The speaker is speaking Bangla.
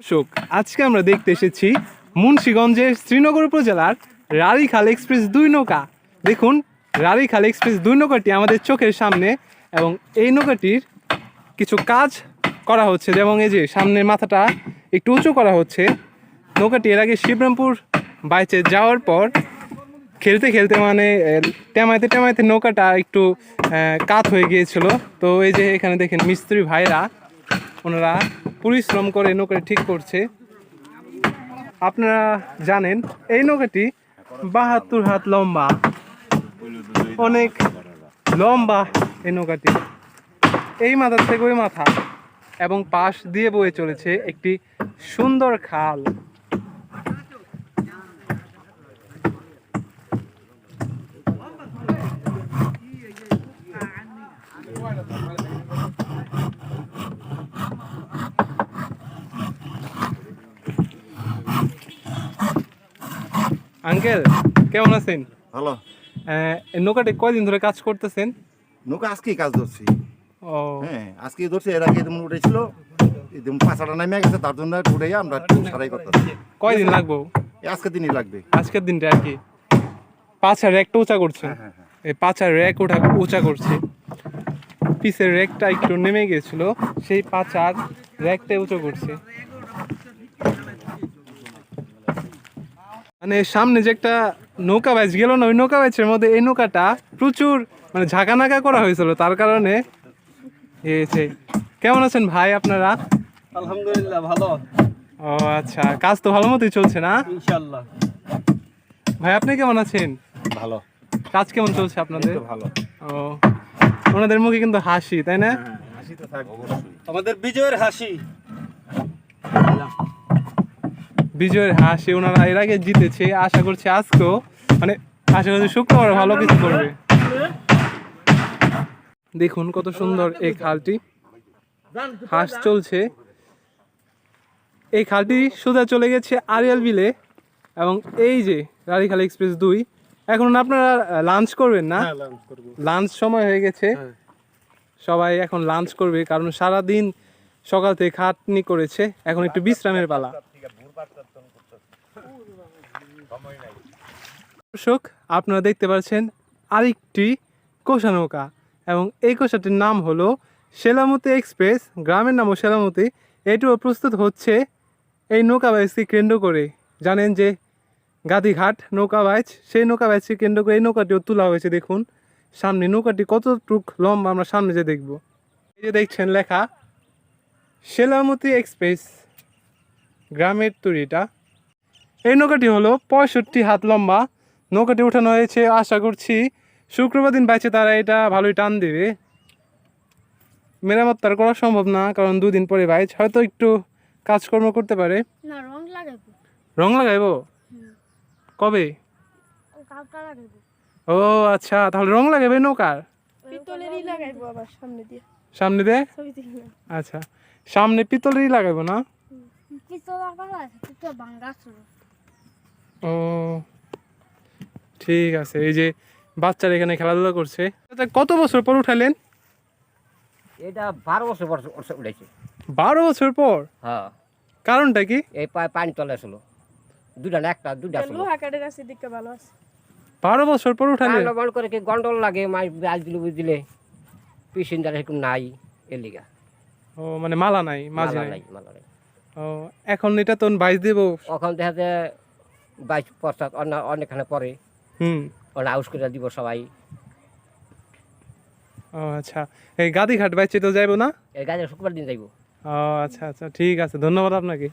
দর্শক, আজকে আমরা দেখতে এসেছি মুন্সিগঞ্জের শ্রীনগর উপজেলার রারিখাল এক্সপ্রেস দুই নৌকা। দেখুন, রারিখাল এক্সপ্রেস দুই নৌকাটি আমাদের চোখের সামনে এবং এই নৌকাটির কিছু কাজ করা হচ্ছে যেমন এই যে সামনের মাথাটা একটু উঁচু করা হচ্ছে। নৌকাটি এর আগে শিবরামপুর বাইচে যাওয়ার পর খেলতে খেলতে মানে টেমাইতে টেমাইতে নৌকাটা একটু কাত হয়ে গিয়েছিল। তো এই যে এখানে দেখেন মিস্ত্রি ভাইরা ওনারা পরিশ্রম করে নৌকাটি ঠিক করছে। আপনারা জানেন, এই নৌকাটি বাহাত্তর হাত লম্বা। অনেক লম্বা এই নৌকাটি। এই মাথার থেকে ওই মাথা এবং পাশ দিয়ে বয়ে চলেছে একটি সুন্দর খাল। আঙ্কেল কেমন আছেন? ভালো। নৌকাটি কয়দিন ধরে কাজ করতেছেন? নৌকা আজকেই কাজ ধরছি। ও। হ্যাঁ আজকে ধরছি এর আগে যেমন উঠেছিল যেমন পাঁচাটা নামে গেছে তার জন্য উঠে আমরা সারাই করতে কয়দিন লাগবো? আজকে দিনই লাগবে। আজকের দিনটা আর কি। পাঁচার র্যাকটা উঁচা করছে। হ্যাঁ হ্যাঁ এই পাঁচার র্যাক ওঠা উঁচা করছে। পিসের র্যাকটা একটু নেমে গেছিল সেই পাঁচার র্যাকটা উঁচু করছে। মানে সামনে যে একটা নৌকা বাইচ গেল না ওই নৌকা বাইচের মধ্যে এই নৌকাটা প্রচুর মানে ঝাঁকানাকা করা হয়েছিল। তার কারণে এ হয়েছে কেমন আছেন ভাই আপনারা? আলহামদুলিল্লাহ ভালো। ও আচ্ছা কাজ তো ভালো মতোই চলছে না? ইনশাল্লাহ ভাই আপনি কেমন আছেন? ভালো। কাজ কেমন চলছে আপনাদের? ভালো। ও ওনাদের মুখে কিন্তু হাসি তাই না? হাসি তো থাকবে আমাদের বিজয়ের হাসি। বিজয়ের হাসি ওনারা এর আগে জিতেছে আশা করছি আজকেও। মানে আশা করছি শুক্রবার ভালো কিছু করবে। দেখুন কত সুন্দর এই খালটি। হাঁস চলছে। এই খালটি সোজা চলে গেছে আরিয়াল বিলে এবং এই যে রারিখাল এক্সপ্রেস দুই। এখন আপনারা লাঞ্চ করবেন না? লাঞ্চ সময় হয়ে গেছে। সবাই এখন লাঞ্চ করবে কারণ সারা দিন সকাল থেকে খাটনি করেছে। এখন একটু বিশ্রামের পালা। দর্শক, আপনারা দেখতে পাচ্ছেন আরেকটি কোষা নৌকা এবং এই কোষাটির নাম হলো সেলামতি এক্সপ্রেস। গ্রামের নামও সেলামতি। এটিও প্রস্তুত হচ্ছে এই নৌকা বাইচকে কেন্দ্র করে। জানেন যে গাদিঘাট নৌকা বাইচ, সেই নৌকা বাইচকে কেন্দ্র করে এই নৌকাটিও তোলা হয়েছে, দেখুন। সামনে নৌকাটি কতটুক লম্বা আমরা সামনে যে দেখব। এই যে দেখছেন লেখা, সেলামতি এক্সপ্রেস। গ্রামের তৈরিটা। এই নৌকাটি হলো পঁয়ষট্টি হাত লম্বা। নৌকাটি উঠানো হয়েছে আশা করছি শুক্রবার দিন বাইছে তারা এটা ভালোই টান দেবে। মেরামত তার করা সম্ভব না কারণ দুদিন পরে বাইচ হয়তো একটু কাজকর্ম করতে পারে। না রং লাগাইবো রং লাগাইবো? কবে? ও আচ্ছা তাহলে রং লাগাবে নৌকার? পিতলেরই লাগাইবো আবার সামনে দিয়ে। সামনে দে ছবি দেখি না। আচ্ছা সামনে পিতলেরই লাগাবো না? ও ঠিক আছে এই যে বাচ্চারা এখানে খেলাধুলা করছে। কত বছর পর উঠালেন? এটা বারো বছর বছর উঠেছে। বারো বছর পর? হ্যাঁ। কারণটা কি? এই পানি তলে ছিল দুটা না একটা দুটা ছিল লোহা কাঠের দিকে ভালো আছে। বারো বছর পর উঠালেন? কারণ করে কি গন্ডল লাগে মাছ আজ দিলে নাই এর লিগা। ও মানে মালা নাই মাঝে নাই মালা নাই। ও এখন এটা তো বাইশ দেব ওখান দেখা যায় বাইশ পশ্চাৎ অন্য অনেকখানে পরে হুম। ওরা আউস করে দিব সবাই। ও আচ্ছা। এই গাদিঘাট বাইচে তো যাইব না? এই গাদি শুক্রবার দিন যাইব। ও আচ্ছা আচ্ছা। ঠিক আছে ধন্যবাদ আপনাকে।